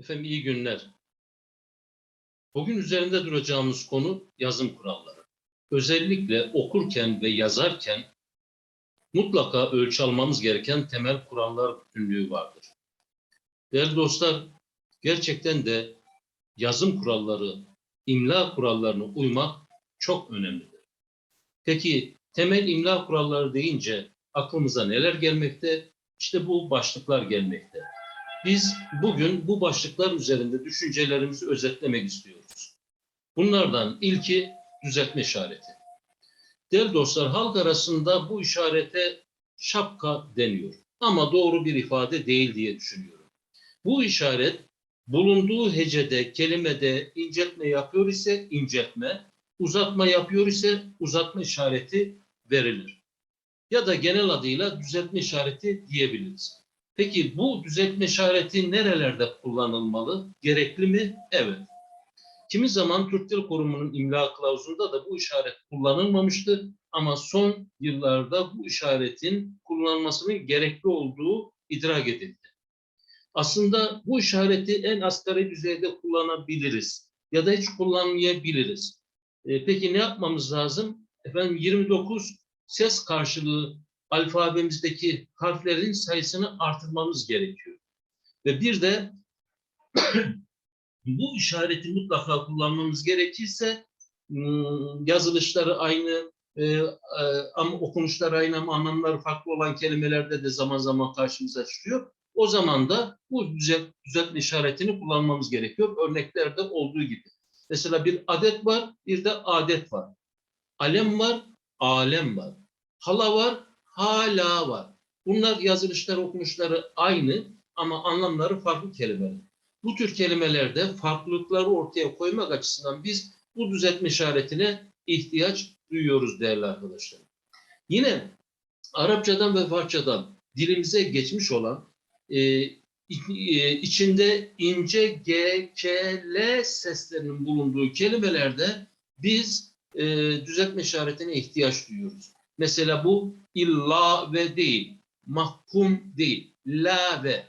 Efendim iyi günler. Bugün üzerinde duracağımız konu yazım kuralları. Özellikle okurken ve yazarken mutlaka ölçü almamız gereken temel kurallar bütünlüğü vardır. Değerli dostlar, gerçekten de yazım kuralları, imla kurallarına uymak çok önemlidir. Peki temel imla kuralları deyince aklımıza neler gelmekte? İşte bu başlıklar gelmekte. Biz bugün bu başlıklar üzerinde düşüncelerimizi özetlemek istiyoruz. Bunlardan ilki düzeltme işareti. Değerli dostlar halk arasında bu işarete şapka deniyor. Ama doğru bir ifade değil diye düşünüyorum. Bu işaret bulunduğu hecede, kelimede inceltme yapıyor ise inceltme, uzatma yapıyor ise uzatma işareti verilir. Ya da genel adıyla düzeltme işareti diyebiliriz. Peki bu düzeltme işareti nerelerde kullanılmalı? Gerekli mi? Evet. Kimi zaman Türk Dil Kurumu'nun imla kılavuzunda da bu işaret kullanılmamıştı ama son yıllarda bu işaretin kullanılmasının gerekli olduğu idrak edildi. Aslında bu işareti en asgari düzeyde kullanabiliriz ya da hiç kullanmayabiliriz. E, peki ne yapmamız lazım? Efendim 29 ses karşılığı alfabemizdeki harflerin sayısını artırmamız gerekiyor. Ve bir de bu işareti mutlaka kullanmamız gerekirse ım, yazılışları aynı e, e, ama okunuşlar aynı ama anlamları farklı olan kelimelerde de zaman zaman karşımıza çıkıyor. O zaman da bu düzelt, düzeltme işaretini kullanmamız gerekiyor. Örneklerde olduğu gibi. Mesela bir adet var, bir de adet var. Alem var, alem var. Hala var, hala var. Bunlar yazılışları, okunuşları aynı ama anlamları farklı kelimeler. Bu tür kelimelerde farklılıkları ortaya koymak açısından biz bu düzeltme işaretine ihtiyaç duyuyoruz değerli arkadaşlar. Yine Arapçadan ve Farsçadan dilimize geçmiş olan e, içinde ince G, K, L seslerinin bulunduğu kelimelerde biz e, düzeltme işaretine ihtiyaç duyuyoruz. Mesela bu illa ve değil, mahkum değil, la ve,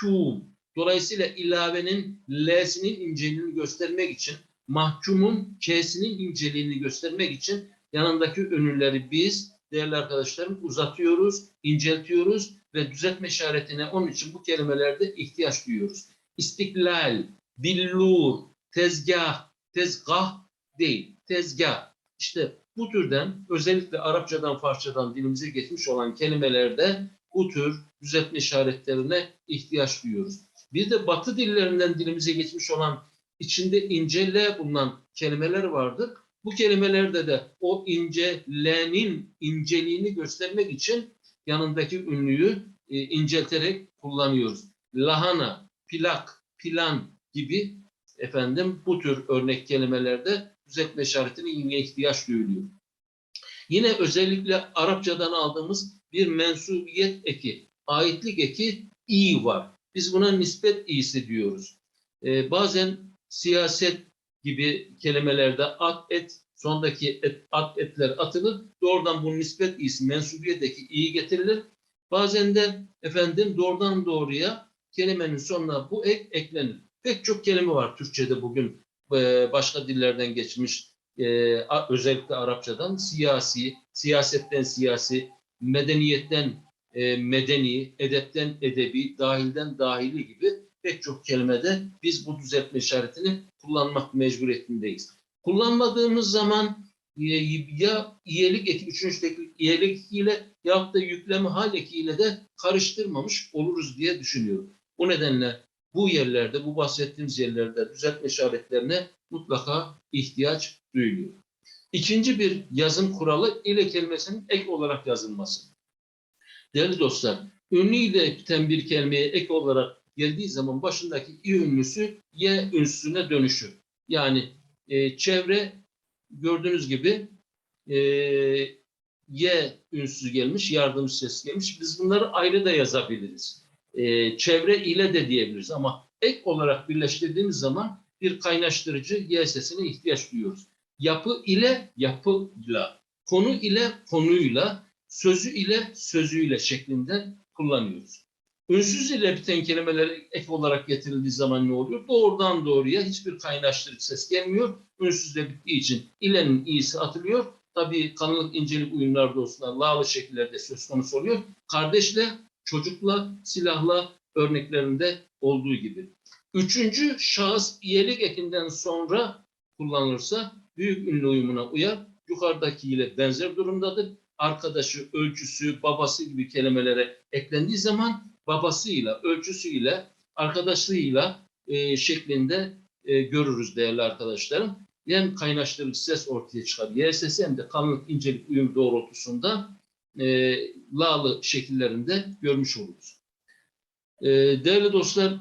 kum. Dolayısıyla ilavenin L'sinin inceliğini göstermek için, mahkumun K'sinin inceliğini göstermek için yanındaki ünlüleri biz değerli arkadaşlarım uzatıyoruz, inceltiyoruz ve düzeltme işaretine onun için bu kelimelerde ihtiyaç duyuyoruz. İstiklal, billur, tezgah, tezgah değil, tezgah. İşte bu türden özellikle Arapçadan, Farsçadan dilimize geçmiş olan kelimelerde bu tür düzeltme işaretlerine ihtiyaç duyuyoruz. Bir de Batı dillerinden dilimize geçmiş olan içinde ince L bulunan kelimeler vardır. Bu kelimelerde de o ince L'nin inceliğini göstermek için yanındaki ünlüyü e, incelterek kullanıyoruz. Lahana, plak, plan gibi efendim bu tür örnek kelimelerde düzeltme işaretine yine ihtiyaç duyuluyor. Yine özellikle Arapçadan aldığımız bir mensubiyet eki, aitlik eki i var. Biz buna nispet iyisi diyoruz. Ee, bazen siyaset gibi kelimelerde at et, sondaki et, at etler atılır. Doğrudan bu nispet iyisi, mensubiyetteki iyi getirilir. Bazen de efendim doğrudan doğruya kelimenin sonuna bu ek eklenir. Pek çok kelime var Türkçe'de bugün e, başka dillerden geçmiş e, özellikle Arapçadan siyasi, siyasetten siyasi, medeniyetten e, medeni, edepten edebi, dahilden dahili gibi pek çok kelimede biz bu düzeltme işaretini kullanmak mecburiyetindeyiz. Kullanmadığımız zaman ya iyelik eki, üçüncüdeki iyelik ile yahut da yükleme hal ekiyle de karıştırmamış oluruz diye düşünüyorum. Bu nedenle bu yerlerde, bu bahsettiğimiz yerlerde düzeltme işaretlerine mutlaka ihtiyaç duyuluyor. İkinci bir yazım kuralı ile kelimesinin ek olarak yazılması. Değerli dostlar, ünlü ile biten bir kelimeye ek olarak geldiği zaman başındaki i ünlüsü y ünsüne dönüşür. Yani e, çevre gördüğünüz gibi e, y ünsüzü gelmiş, yardımcı ses gelmiş. Biz bunları ayrı da yazabiliriz. E, çevre ile de diyebiliriz ama ek olarak birleştirdiğimiz zaman bir kaynaştırıcı y sesine ihtiyaç duyuyoruz. Yapı ile yapıyla, konu ile konuyla, sözü ile sözüyle şeklinde kullanıyoruz. Ünsüz ile biten kelimeler ek olarak getirildiği zaman ne oluyor? Doğrudan doğruya hiçbir kaynaştırıcı ses gelmiyor. Ünsüzle bittiği için ilenin iyisi atılıyor. Tabii kanlılık incelik uyumlarda olsun lağlı şekillerde söz konusu oluyor. Kardeşle, çocukla, silahla örneklerinde olduğu gibi. Üçüncü şahıs iyelik ekinden sonra kullanılırsa büyük ünlü uyumuna uyar. Yukarıdakiyle benzer durumdadır. Arkadaşı, ölçüsü, babası gibi kelimelere eklendiği zaman babasıyla, ölçüsüyle, arkadaşlığıyla e, şeklinde e, görürüz değerli arkadaşlarım. Hem kaynaştırıcı ses ortaya çıkar. YSS hem de kanlılık incelik uyum doğrultusunda e, lağlı şekillerinde görmüş oluruz. E, değerli dostlar,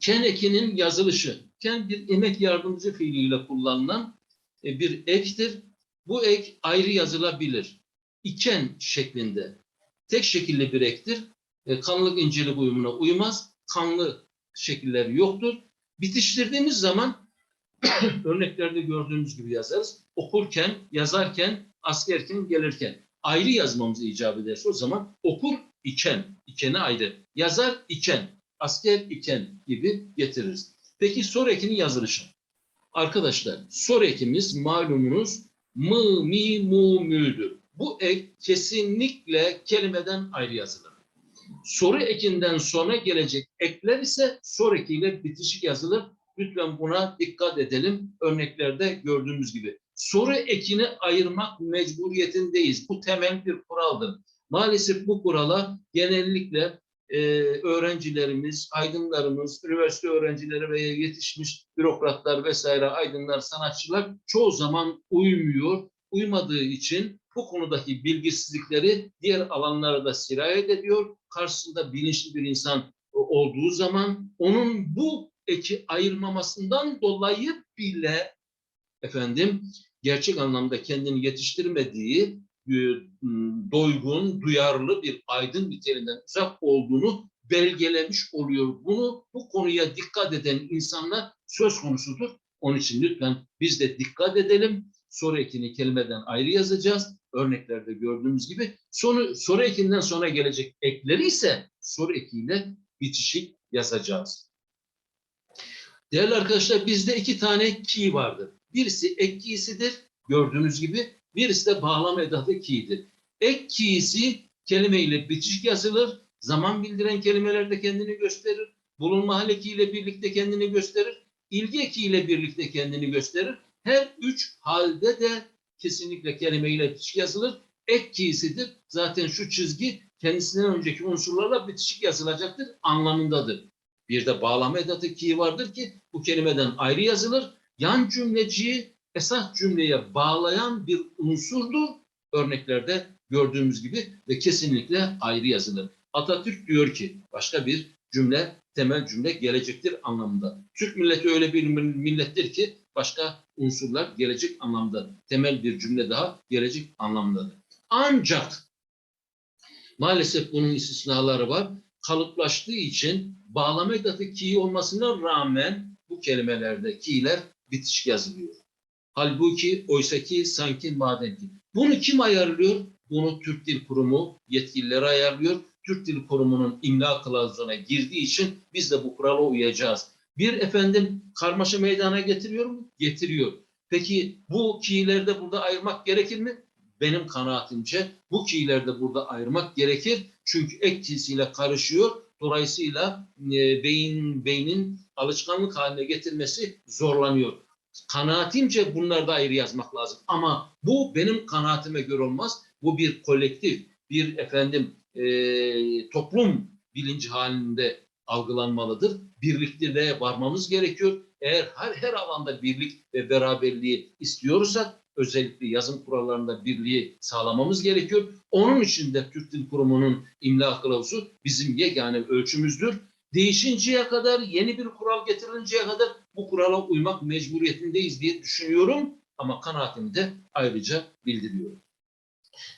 ken ekinin yazılışı. Ken bir emek yardımcı fiiliyle kullanılan e, bir ektir. Bu ek ayrı yazılabilir. İken şeklinde. Tek şekilli bir ektir. E, kanlılık incelik uyumuna uymaz. Kanlı şekilleri yoktur. Bitiştirdiğimiz zaman örneklerde gördüğümüz gibi yazarız. Okurken, yazarken, askerken, gelirken. Ayrı yazmamızı icap ederse o zaman okur iken, ikeni ayrı. Yazar iken, asker iken gibi getiririz. Peki soru ekinin yazılışı. Arkadaşlar soru ekimiz malumunuz mı, mi, mu, mü'dür. Bu ek kesinlikle kelimeden ayrı yazılır. Soru ekinden sonra gelecek ekler ise soru ekiyle bitişik yazılır. Lütfen buna dikkat edelim. Örneklerde gördüğümüz gibi. Soru ekini ayırmak mecburiyetindeyiz. Bu temel bir kuraldır. Maalesef bu kurala genellikle e, öğrencilerimiz, aydınlarımız, üniversite öğrencileri ve yetişmiş bürokratlar vesaire, aydınlar, sanatçılar çoğu zaman uymuyor. Uymadığı için bu konudaki bilgisizlikleri diğer alanlara da sirayet ediyor. Karşısında bilinçli bir insan olduğu zaman onun bu eki ayırmamasından dolayı bile efendim gerçek anlamda kendini yetiştirmediği e, doygun, duyarlı bir aydın niteliğinden uzak olduğunu belgelemiş oluyor. Bunu bu konuya dikkat eden insanlar söz konusudur. Onun için lütfen biz de dikkat edelim. Soru ekini kelimeden ayrı yazacağız. Örneklerde gördüğümüz gibi. Soru, soru ekinden sonra gelecek ekleri ise soru ekiyle bitişik yazacağız. Değerli arkadaşlar bizde iki tane key vardır. Birisi ek key'sidir gördüğünüz gibi. Birisi de bağlama edatı key'dir. Ek key'si kelime ile bitişik yazılır. Zaman bildiren kelimelerde kendini gösterir. Bulunma hal ile birlikte kendini gösterir. İlgi eki ile birlikte kendini gösterir. Her üç halde de kesinlikle kelime ile bitişik yazılır. Ek key'sidir. Zaten şu çizgi kendisinden önceki unsurlarla bitişik yazılacaktır anlamındadır. Bir de bağlama edatı key vardır ki bu kelimeden ayrı yazılır. Yan cümleciyi esas cümleye bağlayan bir unsurdur. Örneklerde gördüğümüz gibi ve kesinlikle ayrı yazılır. Atatürk diyor ki başka bir cümle temel cümle gelecektir anlamında. Türk milleti öyle bir millettir ki başka unsurlar gelecek anlamda. Temel bir cümle daha gelecek anlamdadır. Ancak maalesef bunun istisnaları var. Kalıplaştığı için bağlama edatı ki olmasına rağmen bu kelimelerde ki'ler bitişik yazılıyor. Halbuki oysaki sanki maden ki. Bunu kim ayarlıyor? Bunu Türk Dil Kurumu yetkilileri ayarlıyor. Türk Dil Kurumu'nun imla kılavuzuna girdiği için biz de bu kurala uyacağız. Bir efendim karmaşa meydana getiriyor mu? Getiriyor. Peki bu ki'leri de burada ayırmak gerekir mi? Benim kanaatimce bu ki'leri de burada ayırmak gerekir. Çünkü ek karışıyor. Dolayısıyla e, beyin beynin alışkanlık haline getirmesi zorlanıyor. Kanaatimce bunları da ayrı yazmak lazım. Ama bu benim kanaatime göre olmaz. Bu bir kolektif, bir efendim e, toplum bilinci halinde algılanmalıdır. Birlikteliğe varmamız gerekiyor. Eğer her, her alanda birlik ve beraberliği istiyorsak özellikle yazım kurallarında birliği sağlamamız gerekiyor. Onun için de Türk Dil Kurumu'nun imla kılavuzu bizim yegane ölçümüzdür. Değişinceye kadar, yeni bir kural getirilinceye kadar bu kurala uymak mecburiyetindeyiz diye düşünüyorum. Ama kanaatimi de ayrıca bildiriyorum.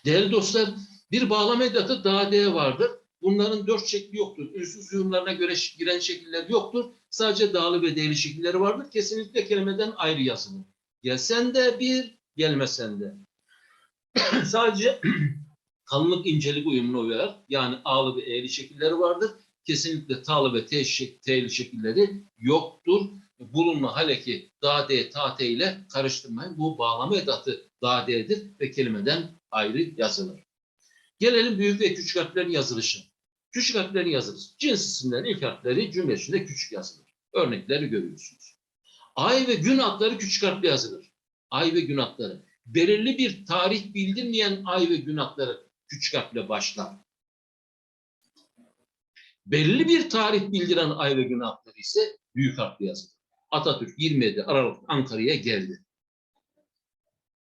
Değerli dostlar, bir bağlama edatı dade vardır. Bunların dört şekli yoktur. Ünsüz uyumlarına göre giren şekiller yoktur. Sadece dağlı ve değerli şekilleri vardır. Kesinlikle kelimeden ayrı yazılır. Gelsen de bir, gelmesen de. Sadece kalınlık incelik uyumuna uyar. Yani ağlı ve eğri şekilleri vardır. kesinlikle ta'lı ve t'li şekilleri yoktur. Bulunma haleki da d ta t ile karıştırmayın. Bu bağlama edatı da d'dir ve kelimeden ayrı yazılır. Gelelim büyük ve küçük harflerin yazılışı. Küçük harflerin yazılışı. Cins isimlerin ilk harfleri cümle içinde küçük yazılır. Örnekleri görüyorsunuz. Ay ve gün adları küçük harfle yazılır. Ay ve gün adları. Belirli bir tarih bildirmeyen ay ve gün adları küçük harfle başlar. Belirli bir tarih bildiren ay ve gün adları ise büyük harfle yazılır. Atatürk 27 Aralık Ankara'ya geldi.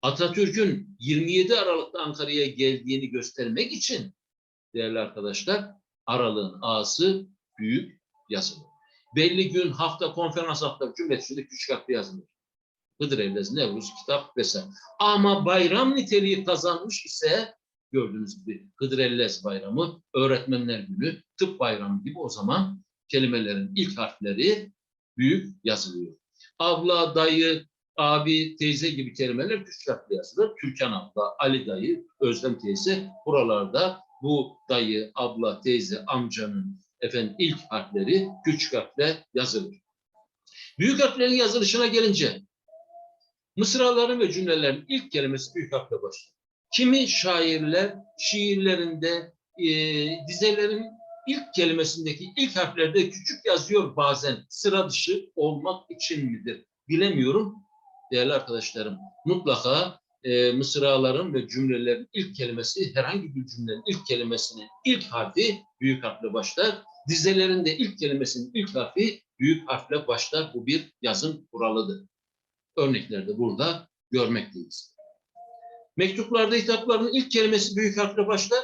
Atatürk'ün 27 Aralık'ta Ankara'ya geldiğini göstermek için değerli arkadaşlar aralığın A'sı büyük yazılır. Belli gün, hafta, konferans hafta cümlesinde küçük harfle yazılır. Hıdır Evlez, Nevruz, kitap vesaire. Ama bayram niteliği kazanmış ise gördüğünüz gibi Hıdır Ellez bayramı, öğretmenler günü, tıp bayramı gibi o zaman kelimelerin ilk harfleri büyük yazılıyor. Abla, dayı, abi, teyze gibi kelimeler küçük harfle yazılır. Türkan abla, Ali dayı, Özlem teyze buralarda bu dayı, abla, teyze, amcanın efendim ilk harfleri küçük harfle yazılır. Büyük harflerin yazılışına gelince mısraların ve cümlelerin ilk kelimesi büyük harfle başlar. Kimi şairler şiirlerinde e, dizelerin ilk kelimesindeki ilk harflerde küçük yazıyor bazen sıra dışı olmak için midir? Bilemiyorum değerli arkadaşlarım. Mutlaka e, mısraların ve cümlelerin ilk kelimesi herhangi bir cümlenin ilk kelimesinin ilk harfi büyük harfle başlar. Dizelerinde ilk kelimesinin ilk harfi büyük harfle başlar. Bu bir yazım kuralıdır. Örneklerde burada görmekteyiz. Mektuplarda hitapların ilk kelimesi büyük harfle başlar.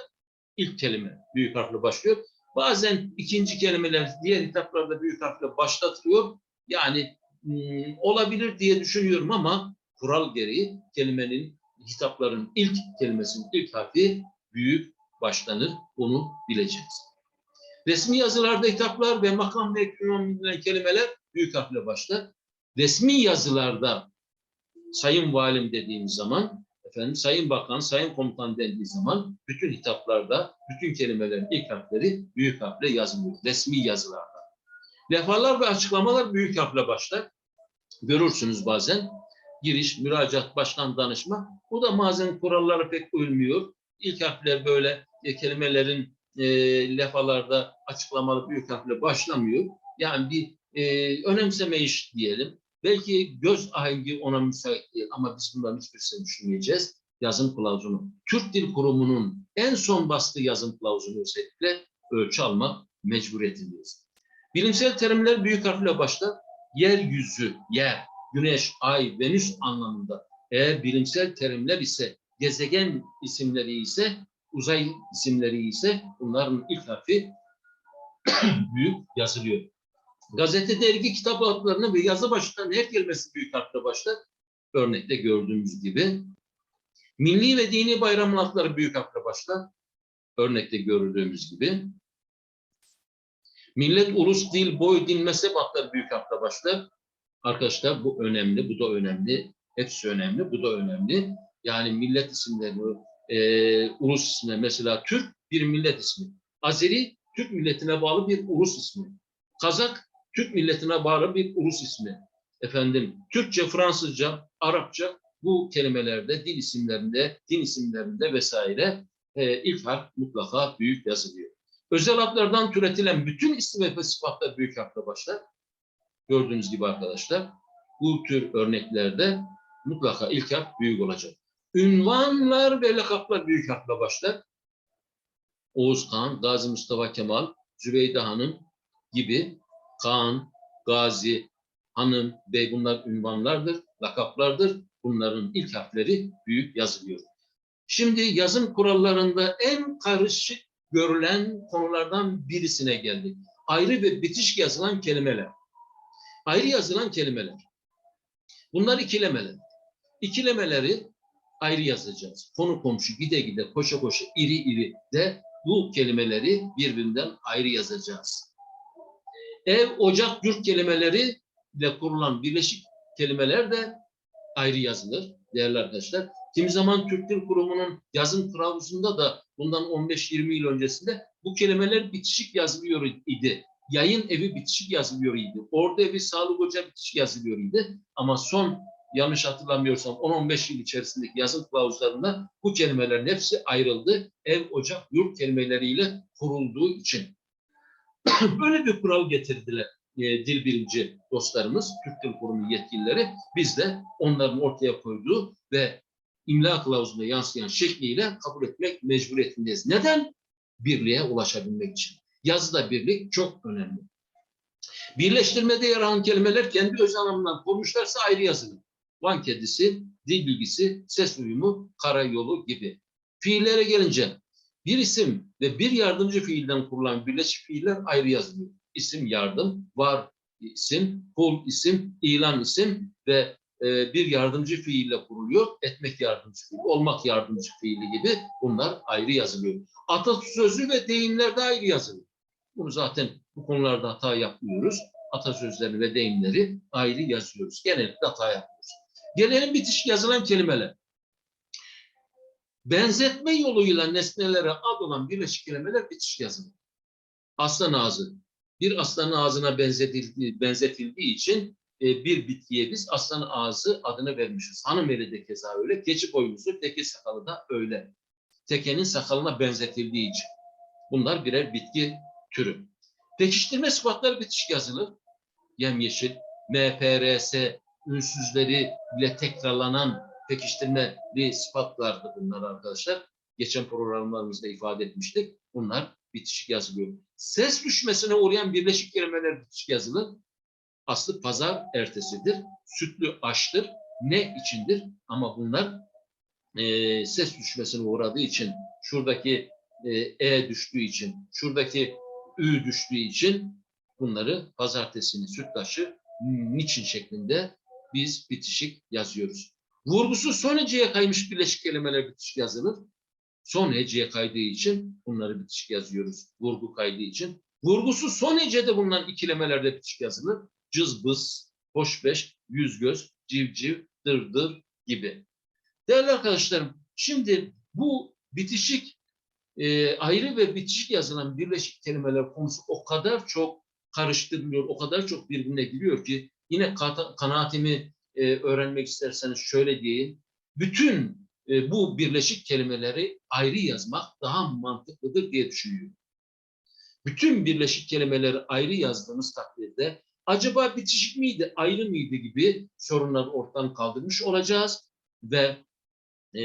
İlk kelime büyük harfle başlıyor. Bazen ikinci kelimeler diğer hitaplarda büyük harfle başlatılıyor. Yani hmm, olabilir diye düşünüyorum ama kural gereği kelimenin hitapların ilk kelimesinin ilk harfi büyük başlanır. Onu bileceğiz. Resmi yazılarda hitaplar ve makam ve kelimeler büyük harfle başlar. Resmi yazılarda sayın valim dediğimiz zaman, efendim sayın bakan, sayın komutan dendiği zaman bütün hitaplarda, bütün kelimelerin ilk harfleri büyük harfle yazılıyor. Resmi yazılarda. Levhalar ve açıklamalar büyük harfle başlar. Görürsünüz bazen. Giriş, müracaat, başkan danışma. Bu da bazen kurallara pek uymuyor. İlk harfler böyle e, kelimelerin e, levhalarda açıklamalı büyük harfle başlamıyor. Yani bir e, önemseme iş diyelim. Belki göz ahengi ona müsait değil ama biz bunların hiçbirisini düşünmeyeceğiz. Yazım kılavuzunu. Türk Dil Kurumu'nun en son bastığı yazım kılavuzunu özellikle ölçü almak mecburiyetindeyiz. Bilimsel terimler büyük harfle başlar. Yeryüzü, yer, güneş, ay, venüs anlamında. Eğer bilimsel terimler ise, gezegen isimleri ise, uzay isimleri ise bunların ilk harfi büyük yazılıyor. Gazete, dergi, kitap adlarının ve yazı başlıklarının her kelimesi büyük harfle başlar. Örnekte gördüğümüz gibi. Milli ve dini bayramın adları büyük harfle başlar. Örnekte gördüğümüz gibi. Millet, ulus, dil, boy, din, mezhep adları büyük harfle başlar. Arkadaşlar bu önemli, bu da önemli. Hepsi önemli, bu da önemli. Yani millet isimleri, e, ulus ismi mesela Türk bir millet ismi. Azeri Türk milletine bağlı bir ulus ismi. Kazak Türk milletine bağlı bir ulus ismi. Efendim Türkçe, Fransızca, Arapça bu kelimelerde, dil isimlerinde, din isimlerinde vesaire e, ilk harf mutlaka büyük yazılıyor. Özel adlardan türetilen bütün isim ve sıfatlar büyük harfle başlar. Gördüğünüz gibi arkadaşlar bu tür örneklerde mutlaka ilk harf büyük olacak. Ünvanlar ve lakaplar büyük harfle başlar. Oğuz Kağan, Gazi Mustafa Kemal, Zübeyde Hanım gibi Kaan, Gazi, Hanım, Bey bunlar ünvanlardır, lakaplardır. Bunların ilk harfleri büyük yazılıyor. Şimdi yazım kurallarında en karışık görülen konulardan birisine geldik. Ayrı ve bitişik yazılan kelimeler. Ayrı yazılan kelimeler. Bunlar ikilemeler. İkilemeleri ayrı yazacağız. Konu komşu gide gide koşa koşa iri iri de bu kelimeleri birbirinden ayrı yazacağız. Ev, ocak, yurt kelimeleri ile kurulan birleşik kelimeler de ayrı yazılır değerli arkadaşlar. Kimi zaman Türk Dil Kurumu'nun yazım kılavuzunda da bundan 15-20 yıl öncesinde bu kelimeler bitişik yazılıyor idi. Yayın evi bitişik yazılıyor idi. Orada evi sağlık ocağı bitişik yazılıyor idi. Ama son yanlış hatırlamıyorsam 10-15 yıl içerisindeki yazım kılavuzlarında bu kelimelerin hepsi ayrıldı. Ev, ocak, yurt kelimeleriyle kurulduğu için. Böyle bir kural getirdiler e, dil bilimci dostlarımız, Türk Dil Kurumu yetkilileri. Biz de onların ortaya koyduğu ve imla kılavuzunda yansıyan şekliyle kabul etmek mecburiyetindeyiz. Neden? Birliğe ulaşabilmek için. Yazıda birlik çok önemli. Birleştirmede yer alan kelimeler kendi öz anlamından konmuşlarsa ayrı yazılır. Van kedisi, dil bilgisi, ses uyumu, karayolu gibi. Fiillere gelince bir isim ve bir yardımcı fiilden kurulan birleşik fiiller ayrı yazılıyor. İsim yardım, var isim, kul isim, ilan isim ve e, bir yardımcı fiille kuruluyor. Etmek yardımcı fiil, olmak yardımcı fiili gibi bunlar ayrı yazılıyor. Atasözü ve deyimler de ayrı yazılıyor. Bunu zaten bu konularda hata yapmıyoruz. Atasözleri ve deyimleri ayrı yazıyoruz. Genellikle hata yapıyoruz. Gelelim bitiş yazılan kelimeler. Benzetme yoluyla nesnelere ad olan birleşik kelimeler bitiş yazılır. Aslan ağzı. Bir aslanın ağzına benzetildiği, benzetildiği için e, bir bitkiye biz aslan ağzı adını vermişiz. Hanım eli de keza öyle. Keçi boynuzu, teke sakalı da öyle. Tekenin sakalına benzetildiği için. Bunlar birer bitki türü. Pekiştirme sıfatları bitişik yazılır. Yemyeşil, MPRS ünsüzleri ile tekrarlanan pekiştirmeli sıfatlardı bunlar arkadaşlar. Geçen programlarımızda ifade etmiştik. Bunlar bitişik yazılıyor. Ses düşmesine uğrayan birleşik kelimeler bitişik yazılır. Aslı pazar ertesidir. Sütlü aştır. Ne içindir? Ama bunlar e, ses düşmesine uğradığı için, şuradaki e, e düştüğü için, şuradaki ü düştüğü için bunları pazartesini, sütlaşı, niçin şeklinde biz bitişik yazıyoruz. Vurgusu son heceye kaymış birleşik kelimeler bitişik yazılır. Son heceye kaydığı için bunları bitişik yazıyoruz. Vurgu kaydığı için. Vurgusu son hecede bulunan ikilemelerde bitişik yazılır. Cızbız, hoşbeş, yüz göz, civciv, dırdır gibi. Değerli arkadaşlarım, şimdi bu bitişik e, ayrı ve bitişik yazılan birleşik kelimeler konusu o kadar çok karıştırılıyor, o kadar çok birbirine giriyor ki yine kanaatimi e, öğrenmek isterseniz şöyle diyeyim. Bütün e, bu birleşik kelimeleri ayrı yazmak daha mantıklıdır diye düşünüyorum. Bütün birleşik kelimeleri ayrı yazdığımız takdirde acaba bitişik miydi, ayrı mıydı gibi sorunları ortadan kaldırmış olacağız ve e,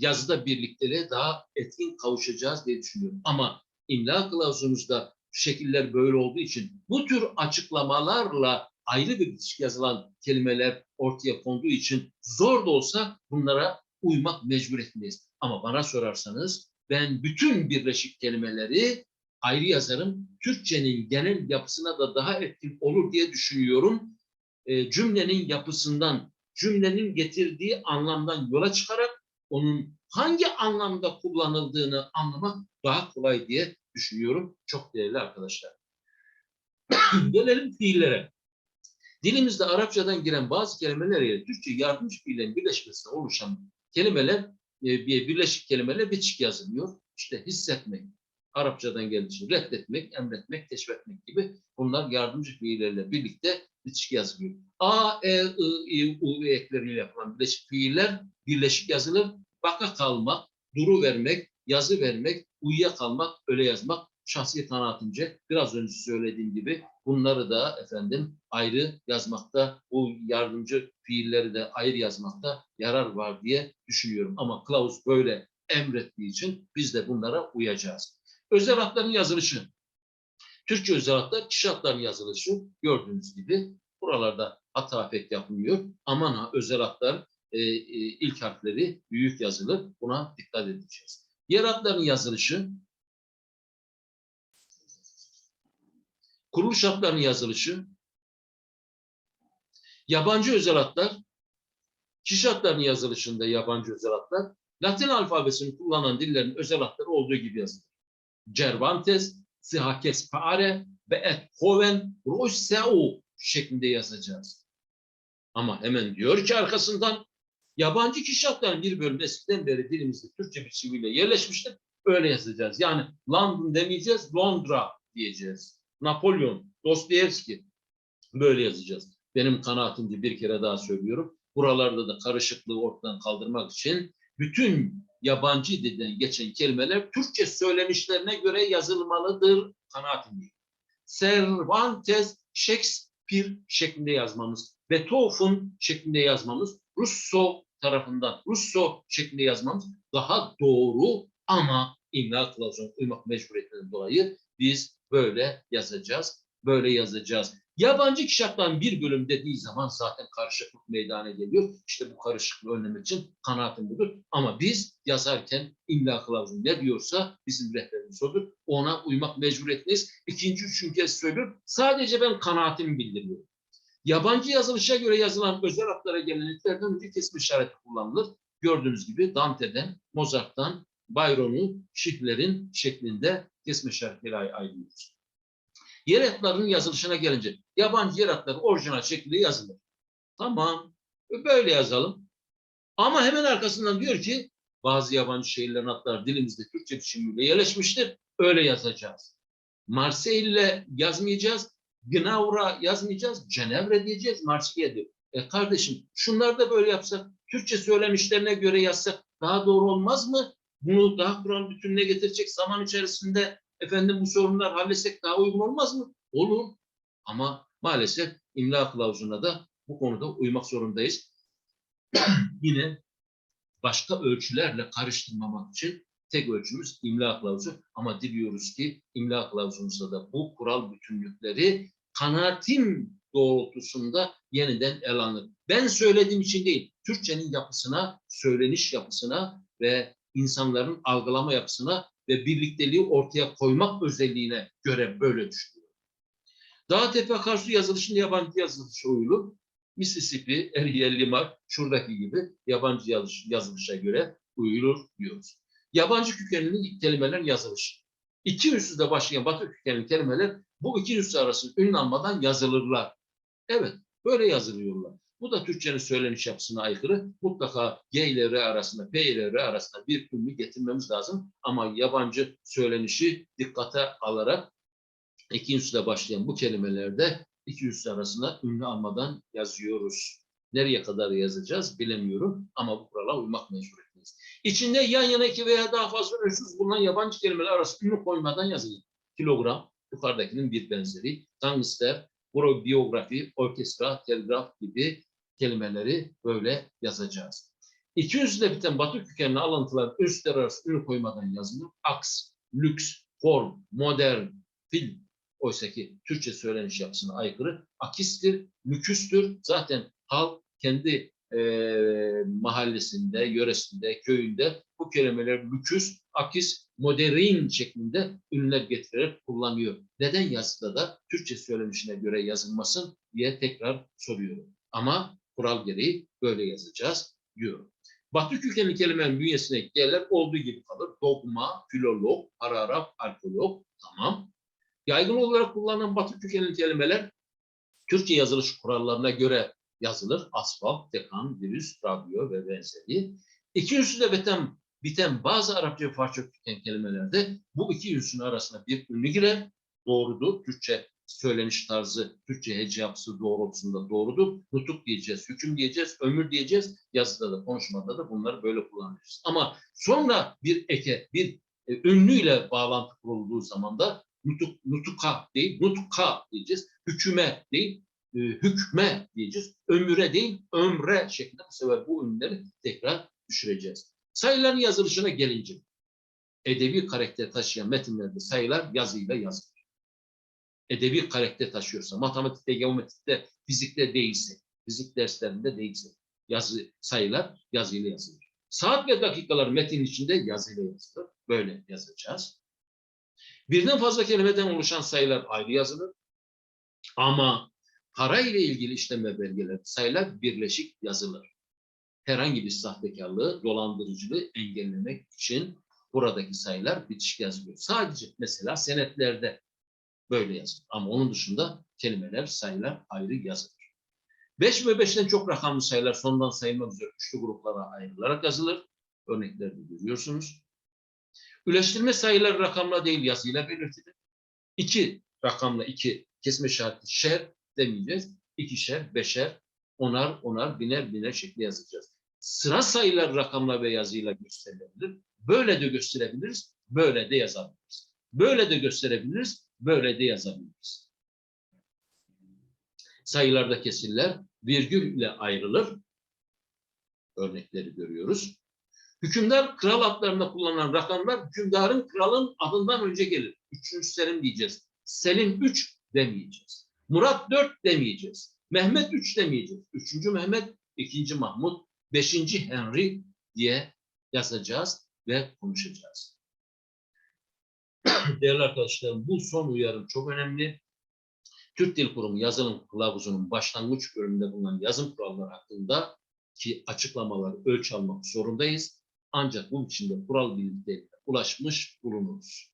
yazıda birlikteliğe daha etkin kavuşacağız diye düşünüyorum. Ama imla kılavuzumuzda şekiller böyle olduğu için bu tür açıklamalarla ayrı bir bitişik yazılan kelimeler ortaya konduğu için zor da olsa bunlara uymak mecburiyetindeyiz. Ama bana sorarsanız ben bütün birleşik kelimeleri ayrı yazarım. Türkçenin genel yapısına da daha etkin olur diye düşünüyorum. E, cümlenin yapısından, cümlenin getirdiği anlamdan yola çıkarak onun hangi anlamda kullanıldığını anlamak daha kolay diye düşünüyorum. Çok değerli arkadaşlar. Gelelim fiillere. Dilimizde Arapçadan giren bazı kelimeler ile Türkçe yardımcı fiillerin birleşmesine oluşan kelimeler, e, bir birleşik kelimeler bitişik yazılıyor. İşte hissetmek, Arapçadan geldiği için reddetmek, emretmek, keşfetmek gibi bunlar yardımcı fiillerle birlikte bitişik yazılıyor. A, E, I, I, U ekleriyle yapılan birleşik fiiller birleşik yazılır. Baka kalmak, duru vermek, yazı vermek, uyuya kalmak, öyle yazmak şahsi kanaatimce biraz önce söylediğim gibi bunları da efendim ayrı yazmakta, bu yardımcı fiilleri de ayrı yazmakta yarar var diye düşünüyorum. Ama kılavuz böyle emrettiği için biz de bunlara uyacağız. Özel hatların yazılışı. Türkçe özel hatlar, kişi hatlarının yazılışı gördüğünüz gibi buralarda hata pek yapılmıyor. Aman ha özel hatlar e, e, ilk harfleri büyük yazılır. Buna dikkat edeceğiz. Yer hatlarının yazılışı kuruluş hatlarının yazılışı, yabancı özel hatlar, kişi hatlarının yazılışında yabancı özel hatlar, Latin alfabesini kullanan dillerin özel hatları olduğu gibi yazılır. Cervantes, Sihakes Paare ve Ethoven Rousseau şeklinde yazacağız. Ama hemen diyor ki arkasından Yabancı kişi haklarının bir bölümü eskiden beri dilimizde Türkçe biçimiyle yerleşmiştir. Öyle yazacağız. Yani London demeyeceğiz, Londra diyeceğiz. Napolyon, Dostoyevski böyle yazacağız. Benim kanaatimce bir kere daha söylüyorum. Buralarda da karışıklığı ortadan kaldırmak için bütün yabancı dilden geçen kelimeler Türkçe söylenişlerine göre yazılmalıdır kanaatimce. Cervantes, Shakespeare şeklinde yazmamız, Beethoven şeklinde yazmamız, Russo tarafından Russo şeklinde yazmamız daha doğru ama imla kılavuzuna uymak mecburiyetinden dolayı biz böyle yazacağız, böyle yazacağız. Yabancı kişi haklarının bir bölüm dediği zaman zaten karışıklık meydana geliyor. İşte bu karışıklığı önlemek için kanaatim budur. Ama biz yazarken imla kılavuzu ne diyorsa bizim rehberimiz odur. Ona uymak mecburiyetindeyiz. İkinci, üçüncü kez söylüyorum. Sadece ben kanaatimi bildiriyorum. Yabancı yazılışa göre yazılan özel hatlara gelenliklerden önce kesme işareti kullanılır. Gördüğünüz gibi Dante'den, Mozart'tan, Byron'u, Schiller'in şeklinde kesme işaretleri ay- ayrılıyoruz. Yer hatlarının yazılışına gelince yabancı yer hatları orijinal şekilde yazılır. Tamam. Böyle yazalım. Ama hemen arkasından diyor ki bazı yabancı şehirlerin hatları dilimizde Türkçe biçimiyle yerleşmiştir. Öyle yazacağız. Marseille yazmayacağız. Gnaura yazmayacağız. Cenevre diyeceğiz. Marsilya diyor. E kardeşim şunları da böyle yapsak, Türkçe söylemişlerine göre yazsak daha doğru olmaz mı? Bunu daha Kur'an bütününe getirecek zaman içerisinde efendim bu sorunlar halletsek daha uygun olmaz mı? Olur. Ama maalesef imla kılavuzuna da bu konuda uymak zorundayız. Yine başka ölçülerle karıştırmamak için tek ölçümüz imla kılavuzu. Ama diliyoruz ki imla kılavuzumuzda da bu kural bütünlükleri kanaatim doğrultusunda yeniden ele alınır. Ben söylediğim için değil, Türkçenin yapısına, söyleniş yapısına ve insanların algılama yapısına ve birlikteliği ortaya koymak özelliğine göre böyle düşünüyorum. Dağtepe Akarsu yazılışında yabancı yazılışa uyulur. Mississippi, Ariel Limar, şuradaki gibi yabancı yazılış, yazılışa göre uyulur diyoruz. Yabancı kökenli kelimelerin yazılışı. İki ünsüzle başlayan batı kökenli kelimeler bu iki ünsüz arasında ünlü almadan yazılırlar. Evet, böyle yazılıyorlar. Bu da Türkçenin söyleniş yapısına aykırı. Mutlaka G ile R arasında, P ile R arasında bir ünlü getirmemiz lazım. Ama yabancı söylenişi dikkate alarak iki ünsüzle başlayan bu kelimelerde iki ünsüz arasında ünlü almadan yazıyoruz. Nereye kadar yazacağız bilemiyorum ama bu kurala uymak mecburiyetindeyiz. İçinde yan yana iki veya daha fazla ünsüz bulunan yabancı kelimeler arasında ünlü koymadan yazılır. Kilogram, yukarıdakinin bir benzeri, gangster, biyografi, orkestra, telgraf gibi kelimeleri böyle yazacağız. İki ünsüzle biten batı kökenli alıntılar üstler arası ünlü koymadan yazılır. Aks, lüks, form, modern, fil, oysa ki Türkçe söyleniş yapısına aykırı. Akistir, lüküstür. Zaten halk kendi e, mahallesinde, yöresinde, köyünde bu kelimeler lüküs, akis, modern şeklinde ünlüler getirerek kullanıyor. Neden yazıda da Türkçe söylenişine göre yazılmasın diye tekrar soruyorum. Ama kural gereği böyle yazacağız diyorum. Batı kökenli kelimenin bünyesine gelir olduğu gibi kalır. Dogma, filolog, paragraf, arkeolog. Tamam. Yaygın olarak kullanılan batı kökenli kelimeler Türkçe yazılış kurallarına göre yazılır. Asfalt, dekan, virüs, radyo ve benzeri. İki ünsüzle biten, biten bazı Arapça ve Farsça kelimelerde bu iki ünsün arasında bir ünlü girer. Doğrudur. Türkçe söyleniş tarzı, Türkçe hece yapısı doğrultusunda doğrudur. Nutuk diyeceğiz, hüküm diyeceğiz, ömür diyeceğiz. Yazıda da, konuşmada da bunları böyle kullanıyoruz. Ama sonra bir eke, bir e, ünlüyle bağlantı kurulduğu zaman da nutuk, nutuka değil, nutuka diyeceğiz. Hüküme değil, e, hükme diyeceğiz. Ömüre değil, ömre şeklinde bu sefer bu ünlüleri tekrar düşüreceğiz. Sayıların yazılışına gelince, edebi karakter taşıyan metinlerde sayılar yazıyla yazılır. Edebi karakter taşıyorsa, matematikte, geometride, fizikte değilse, fizik derslerinde değilse, yazı, sayılar yazıyla yazılır. Saat ve dakikalar metin içinde yazıyla yazılır. Böyle yazacağız. Birden fazla kelimeden oluşan sayılar ayrı yazılır. Ama para ile ilgili işlem ve belgeler sayılar birleşik yazılır. Herhangi bir sahtekarlığı, dolandırıcılığı engellemek için buradaki sayılar bitişik yazılıyor. Sadece mesela senetlerde böyle yazılır. Ama onun dışında kelimeler, sayılar ayrı yazılır. 5 ve 5'ten çok rakamlı sayılar sondan sayılmak üzere üçlü gruplara ayrılarak yazılır. Örnekleri de görüyorsunuz. Üleştirme sayıları rakamla değil yazıyla belirtilir. 2 rakamla 2 kesme işareti şer demeyeceğiz. İkişer, beşer, onar, onar, biner, biner şekli yazacağız. Sıra sayılar rakamla ve yazıyla gösterilebilir. Böyle de gösterebiliriz, böyle de yazabiliriz. Böyle de gösterebiliriz, böyle de yazabiliriz. Sayılarda kesirler virgül ile ayrılır. Örnekleri görüyoruz. Hükümdar kral adlarında kullanılan rakamlar hükümdarın kralın adından önce gelir. Üçüncü Selim diyeceğiz. Selim 3 demeyeceğiz. Murat 4 demeyeceğiz. Mehmet 3 demeyeceğiz. Üçüncü Mehmet, ikinci Mahmut, beşinci Henry diye yazacağız ve konuşacağız. Değerli arkadaşlarım bu son uyarım çok önemli. Türk Dil Kurumu yazılım kılavuzunun başlangıç bölümünde bulunan yazım kuralları hakkında ki açıklamaları ölç almak zorundayız. Ancak bunun için de kural birliklerine ulaşmış bulunuruz.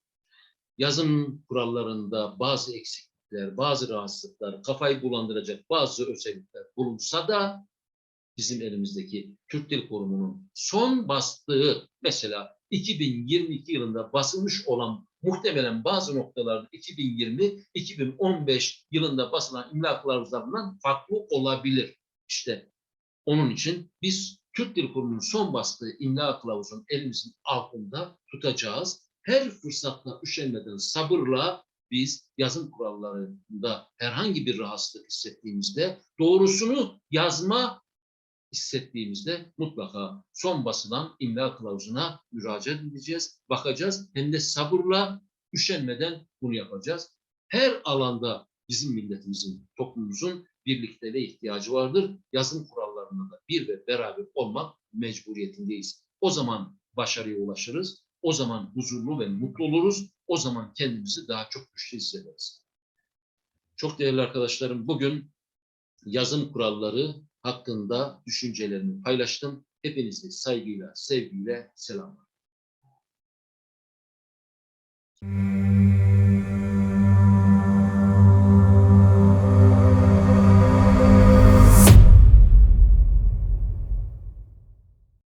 Yazım kurallarında bazı eksiklikler, bazı rahatsızlıklar, kafayı bulandıracak bazı özellikler bulunsa da bizim elimizdeki Türk Dil Kurumu'nun son bastığı mesela 2022 yılında basılmış olan muhtemelen bazı noktalarda 2020-2015 yılında basılan imla kılavuzlarından farklı olabilir. İşte onun için biz Türk Dil Kurumu'nun son bastığı imla kılavuzunu elimizin altında tutacağız. Her fırsatta üşenmeden sabırla biz yazım kurallarında herhangi bir rahatsızlık hissettiğimizde doğrusunu yazma hissettiğimizde mutlaka son basılan imla kılavuzuna müracaat edeceğiz, bakacağız. Hem de sabırla, üşenmeden bunu yapacağız. Her alanda bizim milletimizin, toplumumuzun birlikte ve ihtiyacı vardır. Yazım kurallarında da bir ve beraber olmak mecburiyetindeyiz. O zaman başarıya ulaşırız. O zaman huzurlu ve mutlu oluruz. O zaman kendimizi daha çok güçlü hissederiz. Çok değerli arkadaşlarım, bugün yazım kuralları hakkında düşüncelerimi paylaştım. Hepinizi saygıyla, sevgiyle selamlar.